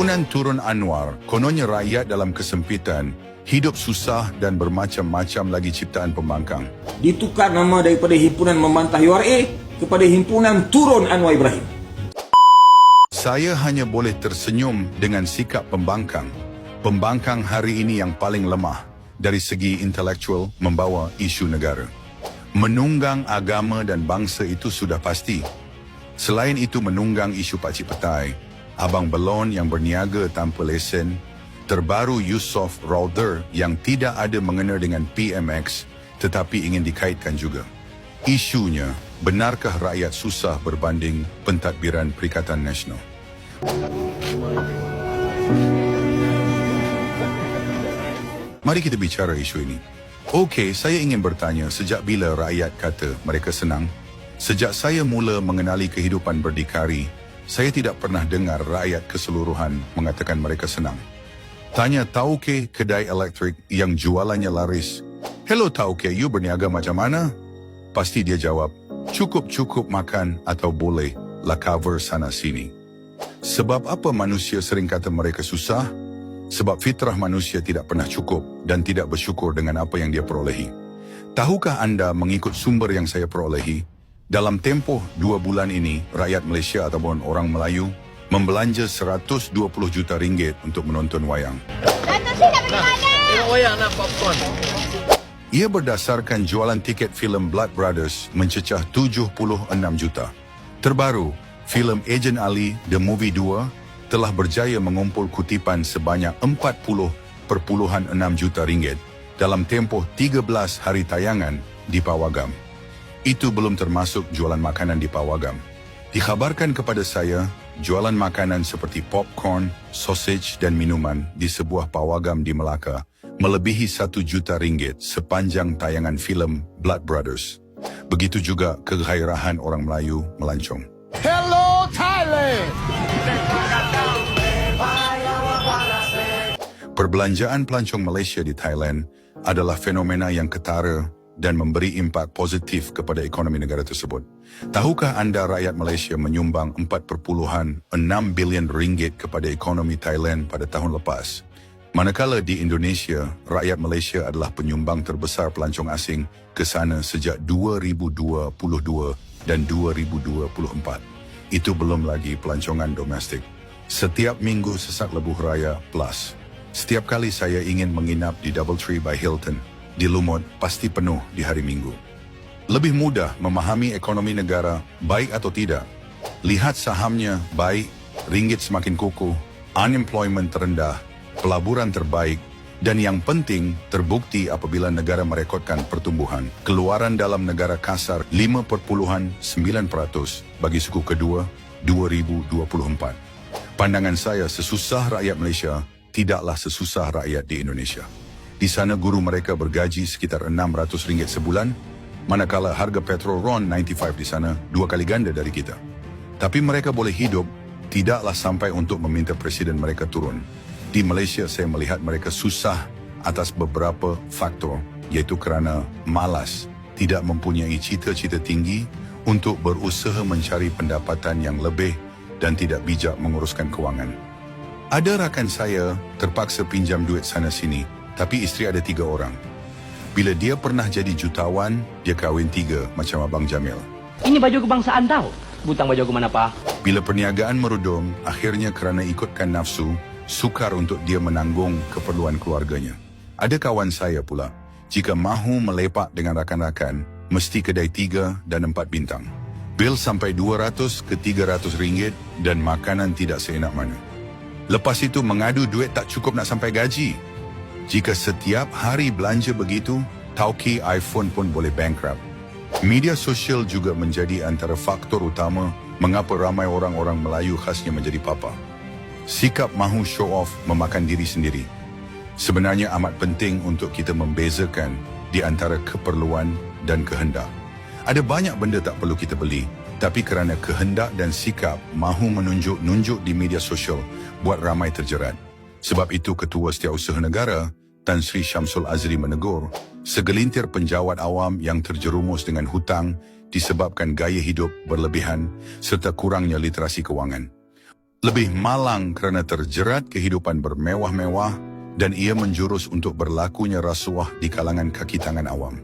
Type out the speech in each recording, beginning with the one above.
Himpunan Turun Anwar, kononnya rakyat dalam kesempitan, hidup susah dan bermacam-macam lagi ciptaan pembangkang. Ditukar nama daripada Himpunan Membantah URA kepada Himpunan Turun Anwar Ibrahim. Saya hanya boleh tersenyum dengan sikap pembangkang. Pembangkang hari ini yang paling lemah dari segi intelektual membawa isu negara. Menunggang agama dan bangsa itu sudah pasti. Selain itu menunggang isu pakcik petai, abang belon yang berniaga tanpa lesen, terbaru Yusof Rauder yang tidak ada mengena dengan PMX tetapi ingin dikaitkan juga. Isunya, benarkah rakyat susah berbanding pentadbiran Perikatan Nasional? Mari kita bicara isu ini. Okey, saya ingin bertanya sejak bila rakyat kata mereka senang? Sejak saya mula mengenali kehidupan berdikari, saya tidak pernah dengar rakyat keseluruhan mengatakan mereka senang. Tanya tauke kedai elektrik yang jualannya laris. Hello tauke, you berniaga macam mana? Pasti dia jawab, cukup-cukup makan atau boleh lah cover sana sini. Sebab apa manusia sering kata mereka susah? Sebab fitrah manusia tidak pernah cukup dan tidak bersyukur dengan apa yang dia perolehi. Tahukah anda mengikut sumber yang saya perolehi, dalam tempoh dua bulan ini, rakyat Malaysia ataupun orang Melayu membelanja 120 juta ringgit untuk menonton wayang. Datuk Sri nak pergi mana? Tengok wayang nak popcorn. Ia berdasarkan jualan tiket filem Blood Brothers mencecah 76 juta. Terbaru, filem Agent Ali The Movie 2 telah berjaya mengumpul kutipan sebanyak 40.6 juta ringgit dalam tempoh 13 hari tayangan di Pawagam. Itu belum termasuk jualan makanan di Pawagam. Dikhabarkan kepada saya, jualan makanan seperti popcorn, sausage dan minuman di sebuah pawagam di Melaka melebihi satu juta ringgit sepanjang tayangan filem Blood Brothers. Begitu juga kegairahan orang Melayu melancong. Hello Thailand. Perbelanjaan pelancong Malaysia di Thailand adalah fenomena yang ketara dan memberi impak positif kepada ekonomi negara tersebut. Tahukah anda rakyat Malaysia menyumbang 4.6 bilion ringgit kepada ekonomi Thailand pada tahun lepas? Manakala di Indonesia, rakyat Malaysia adalah penyumbang terbesar pelancong asing ke sana sejak 2022 dan 2024. Itu belum lagi pelancongan domestik. Setiap minggu sesak lebuh raya plus. Setiap kali saya ingin menginap di Doubletree by Hilton, di Lumut pasti penuh di hari Minggu. Lebih mudah memahami ekonomi negara, baik atau tidak. Lihat sahamnya baik, ringgit semakin kukuh, unemployment terendah, pelaburan terbaik, dan yang penting terbukti apabila negara merekodkan pertumbuhan. Keluaran dalam negara kasar 5.9% bagi suku kedua 2024. Pandangan saya sesusah rakyat Malaysia tidaklah sesusah rakyat di Indonesia. Di sana guru mereka bergaji sekitar RM600 sebulan, manakala harga petrol RON 95 di sana dua kali ganda dari kita. Tapi mereka boleh hidup, tidaklah sampai untuk meminta presiden mereka turun. Di Malaysia saya melihat mereka susah atas beberapa faktor, iaitu kerana malas, tidak mempunyai cita-cita tinggi untuk berusaha mencari pendapatan yang lebih dan tidak bijak menguruskan kewangan. Ada rakan saya terpaksa pinjam duit sana sini, tapi isteri ada tiga orang. Bila dia pernah jadi jutawan, dia kahwin tiga macam Abang Jamil. Ini baju kebangsaan tau. Butang baju aku mana, Pak? Bila perniagaan merudum, akhirnya kerana ikutkan nafsu, sukar untuk dia menanggung keperluan keluarganya. Ada kawan saya pula, jika mahu melepak dengan rakan-rakan, mesti kedai tiga dan empat bintang. Bil sampai 200 ke 300 ringgit dan makanan tidak seenak mana. Lepas itu mengadu duit tak cukup nak sampai gaji. Jika setiap hari belanja begitu, tauki iPhone pun boleh bankrupt. Media sosial juga menjadi antara faktor utama mengapa ramai orang-orang Melayu khasnya menjadi papa. Sikap mahu show off memakan diri sendiri. Sebenarnya amat penting untuk kita membezakan di antara keperluan dan kehendak. Ada banyak benda tak perlu kita beli, tapi kerana kehendak dan sikap mahu menunjuk-nunjuk di media sosial buat ramai terjerat. Sebab itu Ketua Setiausaha Negara, Tan Sri Syamsul Azri menegur, segelintir penjawat awam yang terjerumus dengan hutang disebabkan gaya hidup berlebihan serta kurangnya literasi kewangan. Lebih malang kerana terjerat kehidupan bermewah-mewah dan ia menjurus untuk berlakunya rasuah di kalangan kaki tangan awam.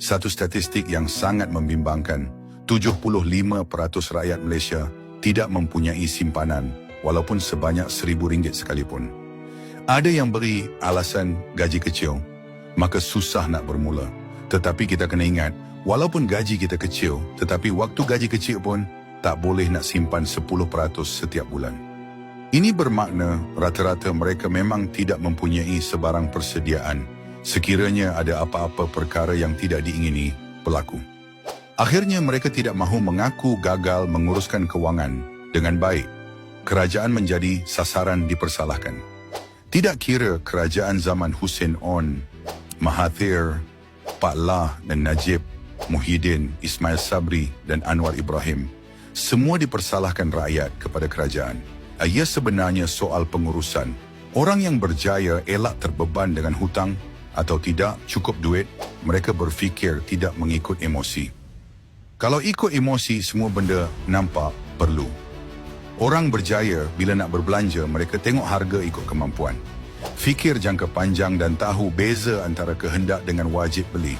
Satu statistik yang sangat membimbangkan, 75% rakyat Malaysia tidak mempunyai simpanan walaupun sebanyak RM1,000 sekalipun. Ada yang beri alasan gaji kecil, maka susah nak bermula. Tetapi kita kena ingat, walaupun gaji kita kecil, tetapi waktu gaji kecil pun tak boleh nak simpan 10% setiap bulan. Ini bermakna rata-rata mereka memang tidak mempunyai sebarang persediaan sekiranya ada apa-apa perkara yang tidak diingini berlaku. Akhirnya mereka tidak mahu mengaku gagal menguruskan kewangan dengan baik. Kerajaan menjadi sasaran dipersalahkan. Tidak kira kerajaan zaman Hussein On, Mahathir, Pak Lah dan Najib, Muhyiddin, Ismail Sabri dan Anwar Ibrahim. Semua dipersalahkan rakyat kepada kerajaan. Ia sebenarnya soal pengurusan. Orang yang berjaya elak terbeban dengan hutang atau tidak cukup duit, mereka berfikir tidak mengikut emosi. Kalau ikut emosi, semua benda nampak perlu. Orang berjaya bila nak berbelanja, mereka tengok harga ikut kemampuan. Fikir jangka panjang dan tahu beza antara kehendak dengan wajib beli.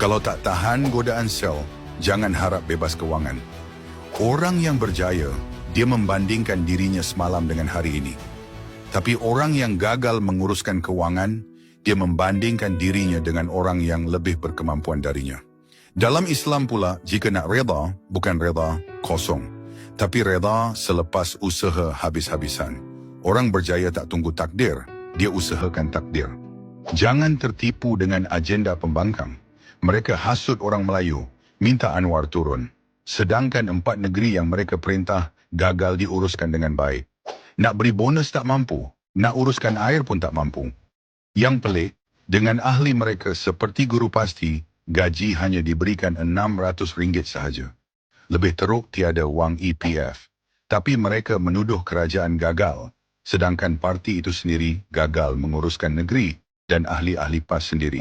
Kalau tak tahan godaan sel, jangan harap bebas kewangan. Orang yang berjaya, dia membandingkan dirinya semalam dengan hari ini. Tapi orang yang gagal menguruskan kewangan, dia membandingkan dirinya dengan orang yang lebih berkemampuan darinya. Dalam Islam pula, jika nak reda, bukan reda kosong. Tapi reda selepas usaha habis-habisan. Orang berjaya tak tunggu takdir, dia usahakan takdir. Jangan tertipu dengan agenda pembangkang. Mereka hasut orang Melayu, minta Anwar turun. Sedangkan empat negeri yang mereka perintah gagal diuruskan dengan baik. Nak beri bonus tak mampu, nak uruskan air pun tak mampu. Yang pelik, dengan ahli mereka seperti guru pasti, gaji hanya diberikan RM600 sahaja. Lebih teruk tiada wang EPF. Tapi mereka menuduh kerajaan gagal, sedangkan parti itu sendiri gagal menguruskan negeri dan ahli-ahli PAS sendiri.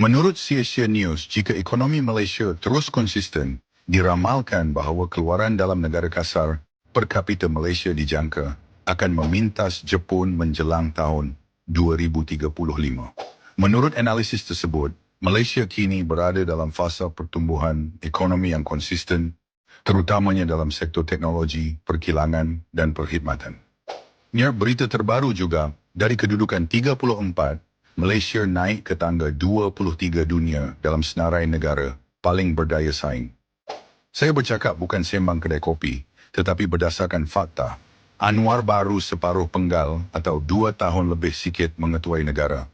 Menurut CSA News, jika ekonomi Malaysia terus konsisten, diramalkan bahawa keluaran dalam negara kasar per kapita Malaysia dijangka akan memintas Jepun menjelang tahun 2035. Menurut analisis tersebut, Malaysia kini berada dalam fasa pertumbuhan ekonomi yang konsisten, terutamanya dalam sektor teknologi, perkilangan dan perkhidmatan. Niar berita terbaru juga, dari kedudukan 34, Malaysia naik ke tangga 23 dunia dalam senarai negara paling berdaya saing. Saya bercakap bukan sembang kedai kopi, tetapi berdasarkan fakta. Anwar baru separuh penggal atau dua tahun lebih sikit mengetuai negara.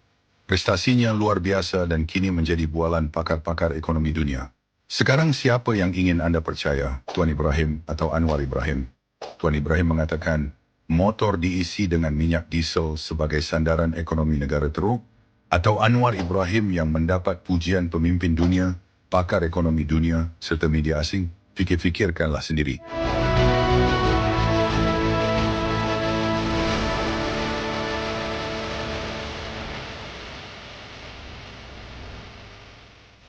Prestasinya luar biasa dan kini menjadi bualan pakar-pakar ekonomi dunia. Sekarang siapa yang ingin anda percaya, Tuan Ibrahim atau Anwar Ibrahim? Tuan Ibrahim mengatakan, motor diisi dengan minyak diesel sebagai sandaran ekonomi negara teruk, atau Anwar Ibrahim yang mendapat pujian pemimpin dunia, pakar ekonomi dunia serta media asing? Fikir-fikirkanlah sendiri.